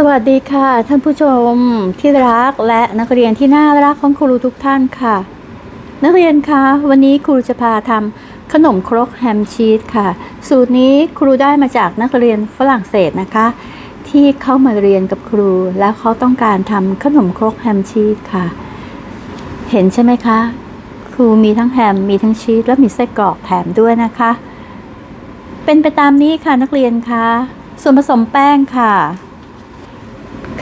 สวัสดีค่ะ ท่านผู้ชมที่รักและนักเรียนที่น่ารักของครูทุกท่านค่ะ นักเรียนคะวันนี้ครูจะพาทำขนมครกแฮมชีสค่ะ สูตรนี้ครูได้มาจากนักเรียนฝรั่งเศสนะคะ ที่เข้ามาเรียนกับครู แล้วเขาต้องการทำขนมครกแฮมชีสค่ะ เห็นใช่ไหมคะ ครูมีทั้งแฮมมีทั้งชีสและมีไส้กรอกแถมด้วยนะคะ เป็นไปตามนี้ค่ะนักเรียนคะส่วนผสมแป้งค่ะ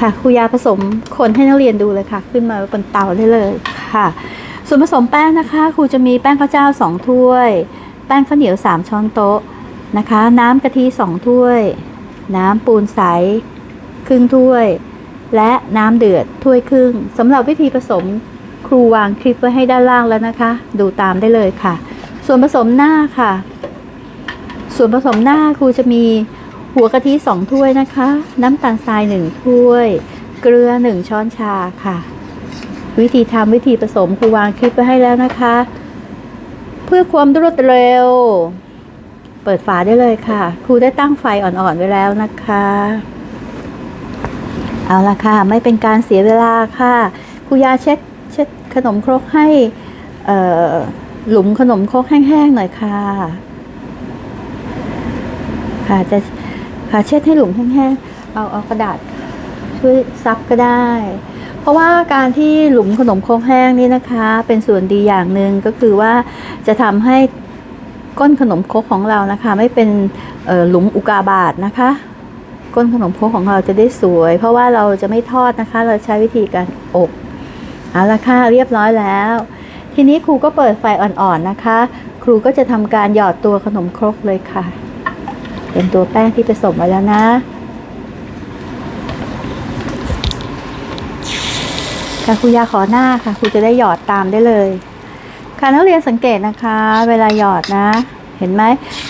ค่ะครูยาผสมคนให้นักเรียนดูเลยค่ะ ขึ้นมาบนเตาได้เลยค่ะ ส่วนผสมแป้งนะคะครูจะมีแป้งข้าวเจ้า 2 ถ้วย แป้งข้าวเหนียว 3 ช้อนโต๊ะนะคะ น้ำกะทิ 2 ถ้วย น้ำปูนใสครึ่งถ้วย และน้ำเดือดถ้วยครึ่งสำหรับวิธีผสมครูวางคลิปไว้ให้ด้านล่างแล้วนะคะ ดูตามได้เลยค่ะ ส่วนผสมหน้าค่ะ ส่วนผสมหน้าครูจะมี หัวกะทิสองถ้วยนะคะ น้ำตาลทรายหนึ่งถ้วย เกลือหนึ่งช้อนชาค่ะ วิธีทำวิธีผสมครูวางคลิปไว้ให้แล้วนะคะ เพื่อความรวดเร็ว เปิดฝาได้เลยค่ะ ครูได้ตั้งไฟอ่อนๆไว้แล้วนะคะ เอาละค่ะ ไม่เป็นการเสียเวลาค่ะครูยาเช็ดเช็ดขนมครกให้หลุมขนมครกแห้งๆหน่อยค่ะ ค่ะจะ เช็ดให้หลุมแห้งๆเอาเอากระดาษช่วยซับก็ได้ เพราะว่าการที่หลุมขนมครกแห้งนี่นะคะ เป็นส่วนดีอย่างหนึ่งก็คือว่าจะทำให้ก้นขนมครกของเรานะคะ ไม่เป็นหลุมอุกาบาตนะคะ ก้นขนมครกของเราจะได้สวย เพราะว่าเราจะไม่ทอดนะคะ เราใช้วิธีการอบเอาละค่ะเรียบร้อยแล้ว ทีนี้ครูก็เปิดไฟอ่อนๆนะคะ ครูก็จะทำการหยอดตัวขนมครกเลยค่ะ เป็นตัวแป้งที่ผสมไว้แล้วนะ ค่ะครูยาขอหน้าค่ะครูจะได้หยอดตามได้เลย ค่ะนักเรียนสังเกตนะคะ เวลาหยอดนะ เห็นไหม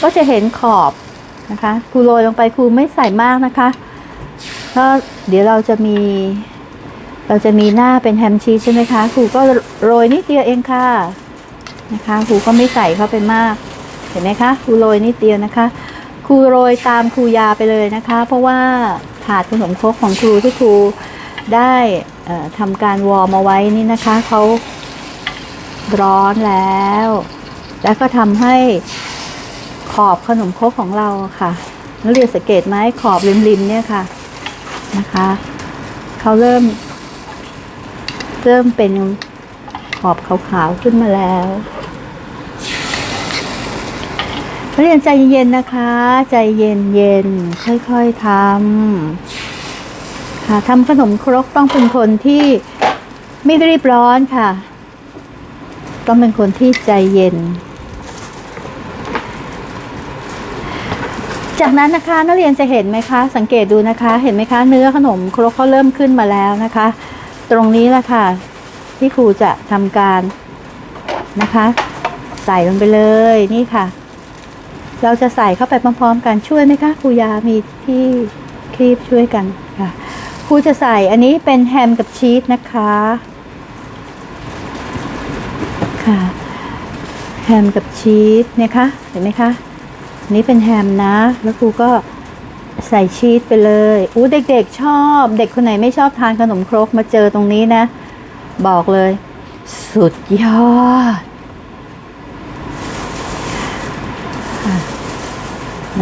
ก็จะเห็นขอบนะคะครูโรยลงไปครูไม่ใส่มากนะคะเพราะเดี๋ยวเราจะมีเราจะมีหน้าเป็นแฮมชีสใช่ไหมคะครูก็โรยนิดเดียวเองค่ะนะคะครูก็ไม่ใส่เข้าไปมาก เห็นไหมคะครูโรยนิดเดียวนะคะ ครูโรยตามครูยาไปเลยนะคะ เพราะว่าถาดขนมครกของครูที่ครูได้ทำการวอร์มเอาไว้นี่นะคะเขาร้อนแล้ว แล้วก็ทำให้ขอบขนมครกของเราค่ะนักเรียนสังเกตไหมขอบริมๆเนี่ยค่ะนะคะเขาเริ่ม เริ่มเป็นขอบขาวๆขึ้นมาแล้ว นักเรียนใจเย็นนะคะ ใจเย็นๆค่อยๆทำค่ะทำขนมครกต้องเป็นคนที่ไม่รีบร้อนค่ะ ต้องเป็นคนที่ใจเย็น จากนั้นนะคะนักเรียนจะเห็นไหมคะ สังเกตดูนะคะ เห็นไหมคะ เนื้อขนมครกเขาเริ่มขึ้นมาแล้วนะคะ ตรงนี้แหละค่ะ ที่ครูจะทำการนะคะ ใส่ลงไปเลยนี่ค่ะ เราจะใส่เข้าไปพร้อมๆ กันช่วยไหมคะครูยามีที่คลีบช่วยกันค่ะครูจะใส่อันนี้เป็นแฮมกับชีสนะคะค่ะแฮมกับชีสเนี่ยคะเห็นไหมคะอันนี้เป็นแฮมนะ แล้วครูก็ใส่ชีสไปเลยอู้เด็กๆชอบ เด็กคนไหนไม่ชอบทานขนมครกมาเจอตรงนี้นะ บอกเลย สุดยอด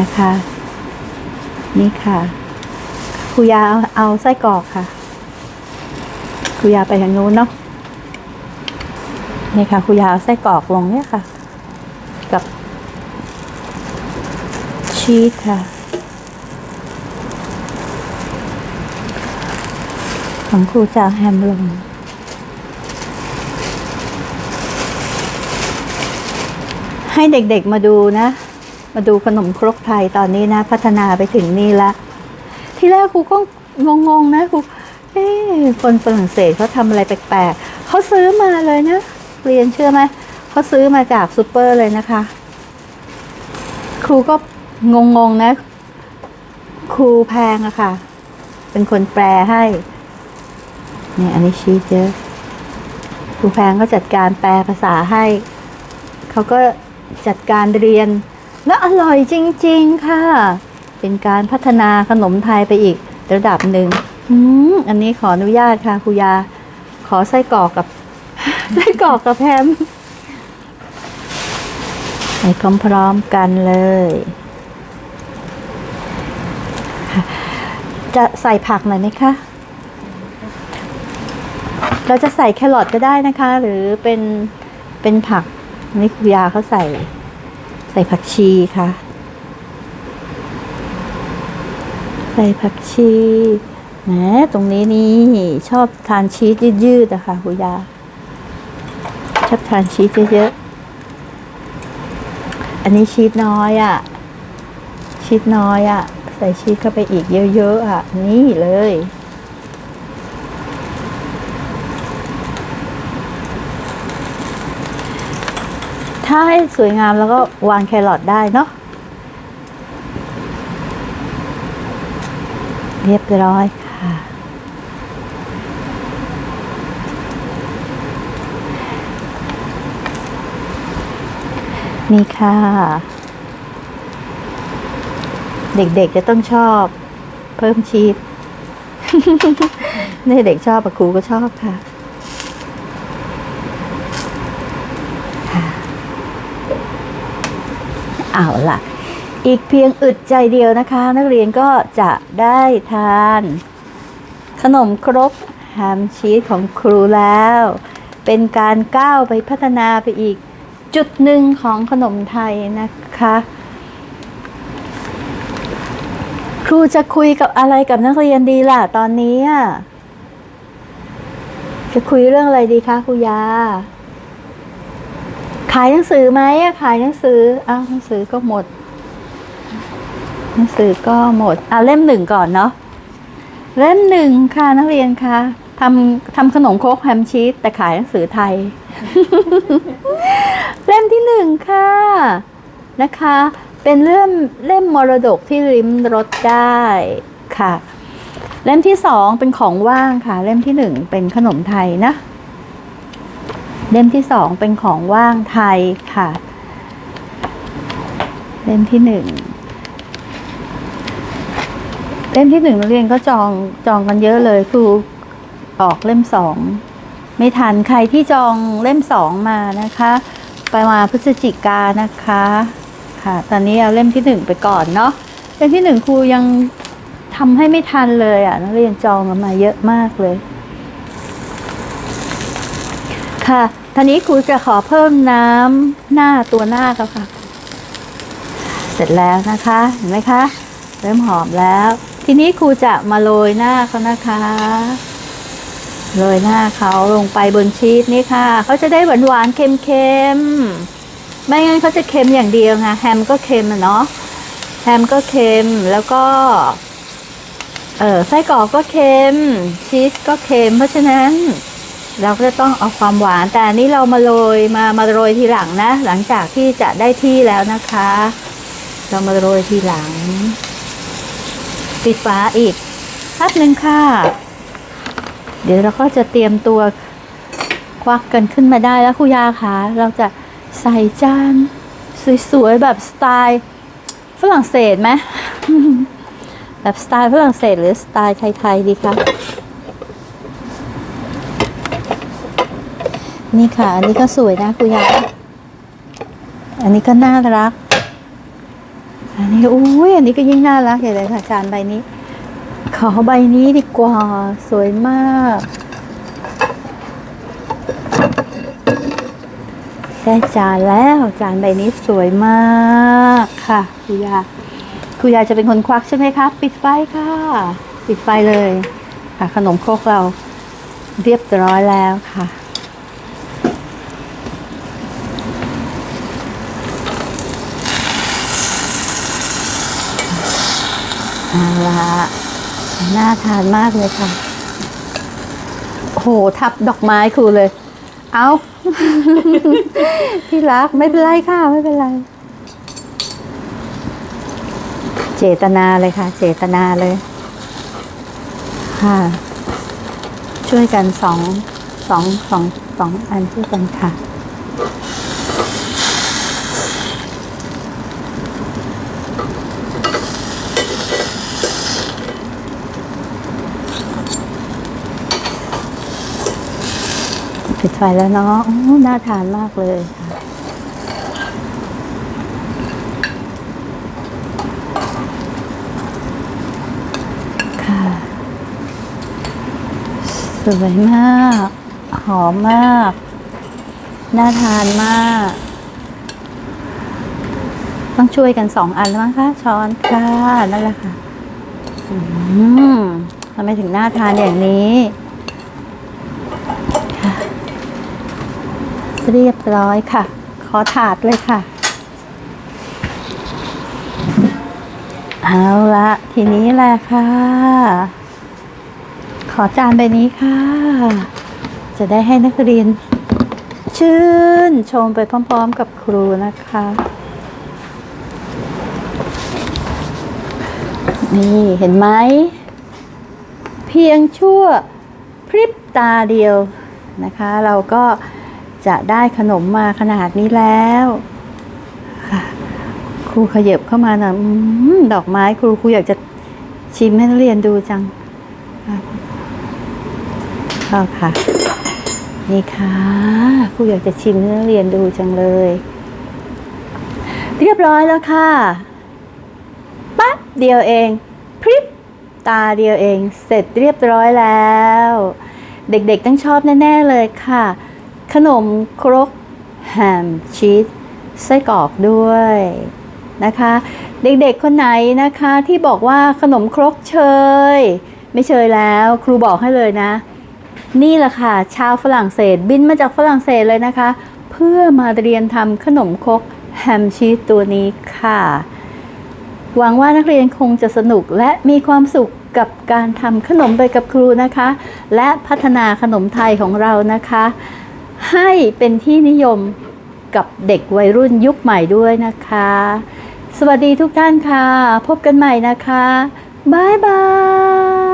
นะคะ นี่ค่ะครูยาเอาเอาไส้กรอกค่ะครูยาไปทางนู้นเนาะนี่ค่ะครูยาเอาไส้กรอกลงเนี่ยค่ะ กับชีสค่ะของครูจะเอาแฮมลงให้เด็กๆมาดูนะ มาดูขนมครกไทยตอนนี้นะ พัฒนาไปถึงนี่ละ ที่แรกครูก็งงๆนะครูเอ๊คนฝรั่งเศสเขาทำอะไรแปลกๆเขาซื้อมาเลยนะเรียนเชื่อไหมเขาซื้อมาจากซูเปอร์เลยนะคะ ครูก็งงๆนะ ครูแพงอะค่ะ เป็นคนแปลให้เนี่ยอันนี้ชีสเยอะครูแพงก็จัดการแปลภาษาให้ เขาก็จัดการเรียน และอร่อยจริง ๆ ค่ะ เป็นการพัฒนาขนมไทยไปอีกระดับหนึ่งอันนี้ขออนุญาตค่ะครูยา ขอไส้กรอกกับ ไส้กรอกกับแฮมใส่พร้อมๆกันเลย จะใส่ผักหน่อยไหมคะ เราจะใส่แครอทก็ได้นะคะ หรือเป็นเป็นผักนี่ครูยาเขาใส่ ใส่ผักชีค่ะ ใส่ผักชีแหมตรงนี้นี่ชอบทานชีสยืดๆอะค่ะครูยาชอบทานชีสเยอะๆอันนี้ชีสน้อยอะชีสน้อยอะใส่ชีสเข้าไปอีกเยอะๆอะนี่เลย ถ้าให้สวยงามแล้วก็วางแครอทได้เนาะเรียบร้อยค่ะ นี่ค่ะ เด็กๆจะต้องชอบ เพิ่มชีสนี่เด็กชอบปะครูก็ชอบค่ะ เอาล่ะ อีกเพียงอึดใจเดียวนะคะ นักเรียนก็จะได้ทาน ขนมครกแฮมชีสของครูแล้ว เป็นการก้าวไปพัฒนาไปอีกจุดหนึ่งของขนมไทยนะคะ ครูจะคุยกับอะไรกับนักเรียนดีล่ะตอนนี้ จะคุยเรื่องอะไรดีคะครูยา ขายหนังสือไหมอะขายหนังสืออ้าวหนังสือก็หมด หนังสือก็หมดอะเล่มหนึ่งก่อนเนาะเล่มหนึ่งค่ะนักเรียนค่ะทำทำขนมโคกแฮมชีสแต่ขายหนังสือไทย เล่มที่หนึ่งค่ะนะคะ เป็นเรื่องเล่มมรดกที่ริมรสได้ค่ะ เล่มที่สองเป็นของว่างค่ะ เล่มที่หนึ่งเป็นขนมไทยนะ เล่มที่สองเป็นของว่างไทยค่ะ เล่มที่หนึ่งเล่มที่หนึ่งนักเรียนก็จองจองกันเยอะเลยครูออกเล่มสองไม่ทันใครที่จองเล่มสองมานะคะ ไปมาพฤศจิกานะคะค่ะ ตอนนี้เอาเล่มที่หนึ่งไปก่อนเนาะเล่มที่หนึ่งครูยังทำให้ไม่ทันเลยอะนักเรียนจองกันมาเยอะมากเลย ค่ะ ทีนี้ครูจะขอเพิ่มน้ำหน้าตัวหน้าเขาค่ะ เสร็จแล้วนะคะ เห็นไหมคะ เริ่มหอมแล้ว ทีนี้ครูจะมาโรยหน้าเขานะคะโรยหน้าเขาลงไปบนชีสนี่ค่ะ เขาจะได้หวานหวานๆเค็มเค็มๆไม่งั้นเขาจะเค็มอย่างเดียวค่ะแฮมก็เค็มอะเนาะแฮมก็เค็มแล้วก็ เออไส้กรอกก็เค็มชีสก็เค็มเพราะฉะนั้น เราก็จะต้องเอาความหวาน แต่อันนี้เรามาโรยมามาโรยทีหลังนะ หลังจากที่จะได้ที่แล้วนะคะ เรามาโรยทีหลัง ปิดฝาอีกแป๊บหนึ่งค่ะ เดี๋ยวเราก็จะเตรียมตัวควักกันขึ้นมาได้แล้วครูยาคะเราจะใส่จานสวยๆแบบสไตล์ฝรั่งเศสไหมแบบสไตล์ฝรั่งเศสหรือสไตล์ไทยๆดีคะ นี่ค่ะ อันนี้ก็สวยนะครูยาอันนี้ก็น่ารัก อันนี้อุ้ยอันนี้ก็ยิ่งน่ารักใหญ่เลยค่ะจานใบนี้ ขอใบนี้ดีกว่าสวยมากได้จานแล้วจานใบนี้สวยมากค่ะครูยาครูยาจะเป็นคนควักใช่ไหมคะปิดไฟค่ะ ปิดไฟเลย ค่ะ ขนมครกเราเรียบร้อยแล้วค่ะ เอาละน่าทานมากเลยค่ะ โหทับดอกไม้ครูเลย เอาที่รักไม่เป็นไรค่ะ ไม่เป็นไร เจตนาเลยค่ะ เจตนาเลย ค่ะ ช่วยกันสองสองสองสองอันช่วยกันค่ะ ปิดไฟแล้วเนาะโอ้น่าทานมากเลยค่ะค่ะสวยมาก หอมมาก น่าทานมาก ต้องช่วยกันสองอันแล้วมั้งคะ ช้อนค่ะ นั่นแหละค่ะอืมทำไมถึงน่าทานอย่างนี้ค่ะ เรียบร้อยค่ะ ขอถาดเลยค่ะ เอาละทีนี้แหละค่ะ ขอจานใบนี้ค่ะ จะได้ให้นักเรียน ชื่นชมไปพร้อม ๆ กับครูนะคะ นี่เห็นไหม เพียงชั่วพริบตาเดียวนะคะ เราก็ จะได้ขนมมาขนาดนี้แล้วค่ะครูขยับเข้ามานะอืมดอกไม้ครูครูอยากจะชิมให้นักเรียนดูจังข้าค่ะ นี่ค่ะครูอยากจะชิมให้นักเรียนดูจังเลย เรียบร้อยแล้วค่ะปั๊บเดียวเอง พริบตาเดียวเอง เสร็จเรียบร้อยแล้ว เด็กๆต้องชอบแน่ ๆ เลยค่ะ ขนมครกแฮมชีสไส้กรอกด้วยนะคะ เด็กๆคนไหนนะคะที่บอกว่าขนมครกเชย ไม่เชยแล้วครูบอกให้เลยนะ นี่แหละค่ะ ชาวฝรั่งเศสบินมาจากฝรั่งเศสเลยนะคะ เพื่อมาเรียนทำขนมครกแฮมชีสตัวนี้ค่ะ หวังว่านักเรียนคงจะสนุกและมีความสุขกับการทำขนมไปกับครูนะคะ และพัฒนาขนมไทยของเรานะคะ ให้เป็นที่นิยมกับเด็กวัยรุ่นยุคใหม่ด้วยนะคะ สวัสดีทุกท่านค่ะ พบกันใหม่นะคะ บ๊ายบาย